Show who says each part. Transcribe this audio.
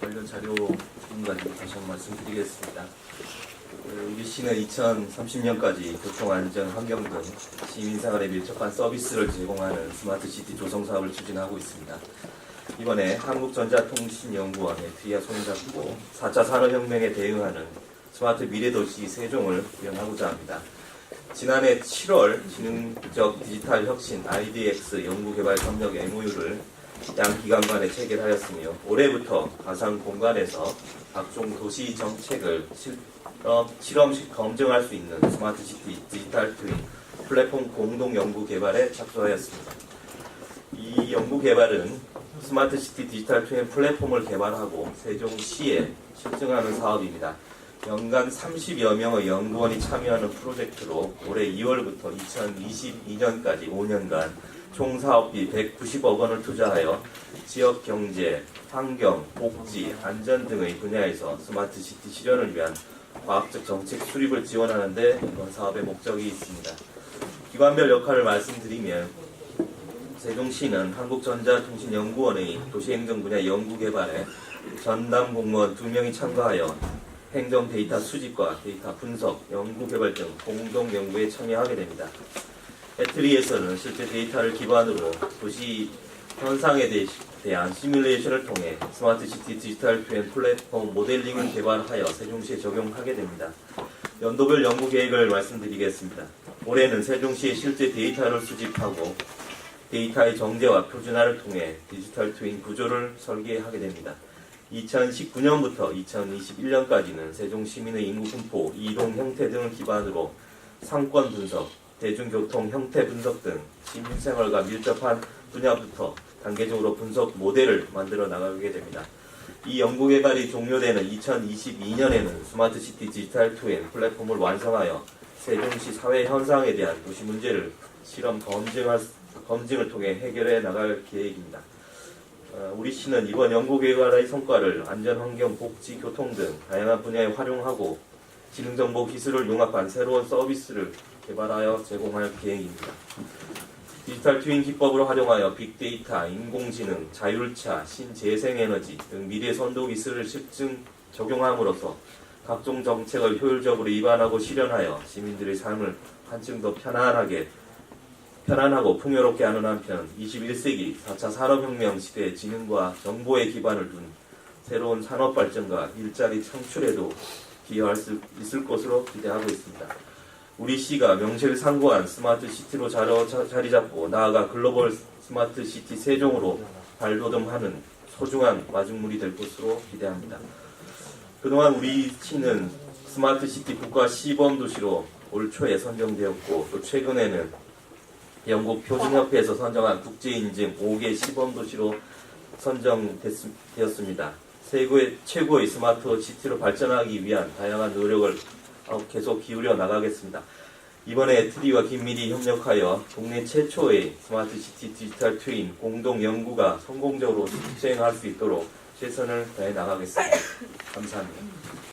Speaker 1: 관련 자료 가지고 다시 한 번 말씀드리겠습니다. 그 우리 시는 2030년까지 교통 안전, 환경 등 시민 생활에 밀접한 서비스를 제공하는 스마트 시티 조성 사업을 추진하고 있습니다. 이번에 한국전자통신연구원 FT와 손을 잡고 4차 산업혁명에 대응하는 스마트 미래도시 세종을 구현하고자 합니다. 지난해 7월 지능적 디지털 혁신 IDX 연구개발 협력 MOU를 양 기관 간에 체결하였으며 올해부터 가상 공간에서 각종 도시 정책을 실험, 실험식 검증할 수 있는 스마트 시티 디지털 트윈 플랫폼 공동 연구 개발에 착수하였습니다. 이 연구 개발은 스마트 시티 디지털 트윈 플랫폼을 개발하고 세종시에 실증하는 사업입니다. 연간 30여 명의 연구원이 참여하는 프로젝트로 올해 2월부터 2022년까지 5년간 총 사업비 190억 원을 투자하여 지역 경제, 환경, 복지, 안전 등의 분야에서 스마트 시티 실현을 위한 과학적 정책 수립을 지원하는 데 이번 사업의 목적이 있습니다. 기관별 역할을 말씀드리면 세종시는 한국전자통신연구원의 도시행정 분야 연구 개발에 전담 공무원 2명이 참가하여 행정 데이터 수집과 데이터 분석, 연구 개발 등 공동 연구에 참여하게 됩니다. 배터리에서는 실제 데이터를 기반으로 도시 현상에 대- 대한 시뮬레이션을 통해 스마트 시티 디지털 표현 플랫폼 모델링을 개발하여 세종시에 적용하게 됩니다. 연도별 연구 계획을 말씀드리겠습니다. 올해는 세종시의 실제 데이터를 수집하고 데이터의 정제와 표준화를 통해 디지털 트윈 구조를 설계하게 됩니다. 2019년부터 2021년까지는 세종 시민의 인구 분포, 이동 형태 등을 기반으로 상권 분석, 대중교통 형태 분석 등 시민생활과 밀접한 분야부터 단계적으로 분석 모델을 만들어 나가게 됩니다. 이 연구 개발이 종료되는 2022년에는 스마트시티 디지털 트윈 플랫폼을 완성하여 세종시 사회 현상에 대한 도시 문제를 실험 검증을 통해 해결해 나갈 계획입니다. 어, 우리 시는 이번 연구 개발의 성과를 안전, 환경, 복지, 교통 등 다양한 분야에 활용하고 지능정보 기술을 융합한 새로운 서비스를 개발하여 제공할 계획입니다. 디지털 트윈 기법으로 활용하여 빅데이터, 인공지능, 자율차, 신재생에너지 등 미래 선도 기술을 실증 적용함으로써 각종 정책을 효율적으로 입안하고 실현하여 시민들의 삶을 한층 더 편안하게 편안하고 풍요롭게 하는 한편 21세기 4차 산업혁명 시대의 지능과 정보에 기반을 둔 새로운 산업 발전과 일자리 창출에도 기여할 수 있을 것으로 기대하고 있습니다. 우리 시가 명실상부한 스마트 시티로 자리 잡고 나아가 글로벌 스마트 시티 세종으로 발돋움하는 소중한 마중물이 될 것으로 기대합니다. 그동안 우리 시는 스마트 시티 국가 시범 도시로 올 초에 선정되었고 또 최근에는 영국 표준협회에서 선정한 국제인증 5개 시범 도시로 선정되었습니다. 세계의 최고의 스마트 시티로 발전하기 위한 다양한 노력을 어, 계속 기울여 나가겠습니다. 이번에 트리와 긴밀히 협력하여 국내 최초의 스마트 시티 디지털 트윈 공동 연구가 성공적으로 수행할 수 있도록 최선을 다해 나가겠습니다. 감사합니다.